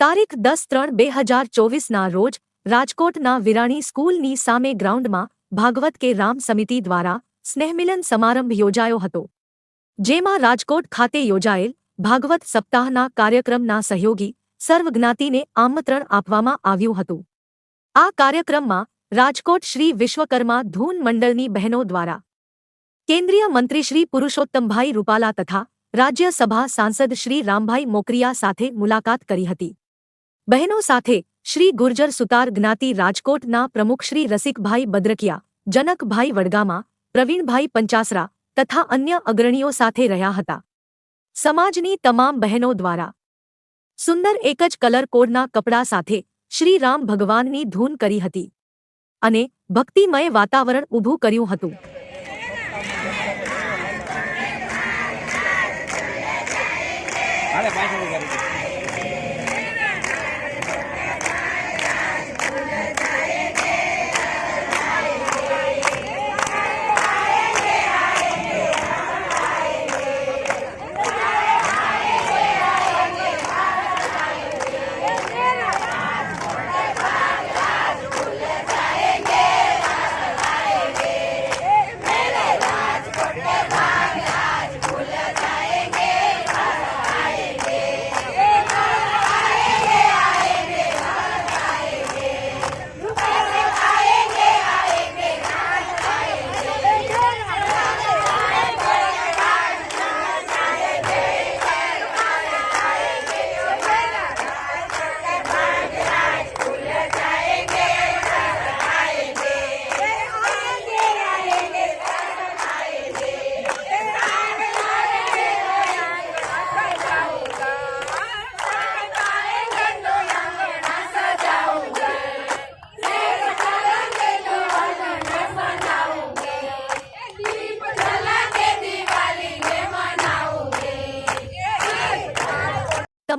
તારીખ દસ ત્રણ બે હજાર ચોવીસના રોજ રાજકોટના વિરાણી સ્કૂલની સામે ગ્રાઉન્ડમાં ભાગવત કે રામ સમિતિ દ્વારા સ્નેહમિલન સમારંભ યોજાયો હતો, જેમાં રાજકોટ ખાતે યોજાયેલ ભાગવત સપ્તાહના કાર્યક્રમના સહયોગી સર્વજ્ઞાતિને આમંત્રણ આપવામાં આવ્યું હતું. આ કાર્યક્રમમાં રાજકોટ શ્રી વિશ્વકર્મા ધૂન મંડળની બહેનો દ્વારા કેન્દ્રીય મંત્રી શ્રી પુરુષોત્તમભાઈ રૂપાલા તથા રાજ્યસભા સાંસદ શ્રી રામભાઈ મોકરિયા સાથે મુલાકાત કરી હતી. બહેનો સાથે શ્રી ગુર્જર સુતાર જ્ઞાતિ રાજકોટના પ્રમુખ શ્રી રસિકભાઈ બદ્રકિયા, જનકભાઈ વડગામા, પ્રવીણભાઈ પંચાસરા તથા અન્ય અગ્રણીઓ સાથે રહ્યા હતા. સમાજની તમામ બહેનો દ્વારા સુંદર એક જ કલર કોડના કપડાં સાથે શ્રી રામ ભગવાનની ધૂન કરી હતી. અને ભક્તિમય વાતાવરણ ઊભું કર્યું હતું. હાલે પાછળ